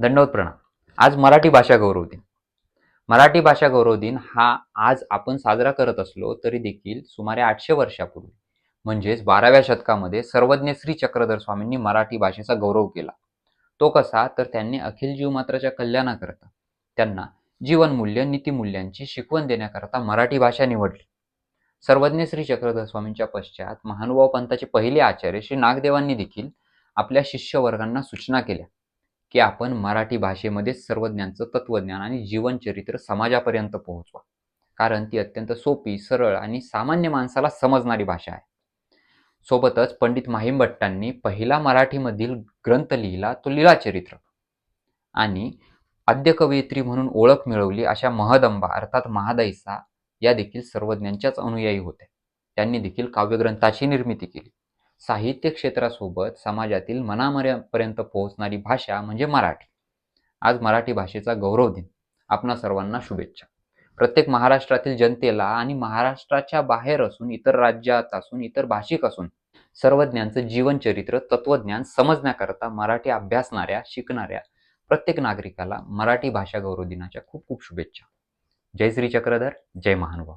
दंडवत प्रणाम आज मराठी भाषा गौरव दिन. मराठी भाषा गौरव दिन हा आज आपण साजरा करत असलो तरी देखील सुमारे आठशे वर्षापूर्वी म्हणजेच बाराव्या शतकामध्ये सर्वज्ञ श्री चक्रधर स्वामींनी मराठी भाषेचा गौरव केला. तो कसा? तर त्यांनी अखिल जीवमात्राच्या कल्याणाकरता त्यांना जीवनमूल्य नीतिमूल्यांची शिकवण देण्याकरता मराठी भाषा निवडली. सर्वज्ञ श्री चक्रधर स्वामींच्या पश्चात महानुभाव पंथाचे पहिले आचार्य श्री नागदेवांनी देखील आपल्या शिष्यवर्गांना सूचना केल्या. की आपण मराठी भाषेमध्ये सर्वज्ञांचं तत्वज्ञान आणि जीवनचरित्र समाजापर्यंत पोहोचवा. कारण ती अत्यंत सोपी सरळ आणि सामान्य माणसाला समजणारी भाषा आहे. सोबतच पंडित माहिम भट्टांनी पहिला मराठीमधील ग्रंथ लिहिला तो लीळाचरित्र आणि आद्य कवयित्री म्हणून ओळख मिळवली अशा महदंबा अर्थात महादैसा या देखील सर्वज्ञांच्याच अनुयायी होत्या. त्यांनी देखील काव्यग्रंथाची निर्मिती केली. साहित्य क्षेत्रासोबत समाजातील मनामर्यापर्यंत पोहोचणारी भाषा म्हणजे मराठी. आज मराठी भाषेचा गौरव दिन. आपणा सर्वांना शुभेच्छा. प्रत्येक महाराष्ट्रातील जनतेला आणि महाराष्ट्राच्या बाहेर असून इतर राज्यात असून इतर भाषिक असून सर्वज्ञांचं जीवनचरित्र तत्वज्ञान समजण्याकरता मराठी अभ्यासणाऱ्या शिकणाऱ्या प्रत्येक नागरिकाला मराठी भाषा गौरव दिनाच्या खूप खूप शुभेच्छा. जय श्री चक्रधर जय महानुभाव.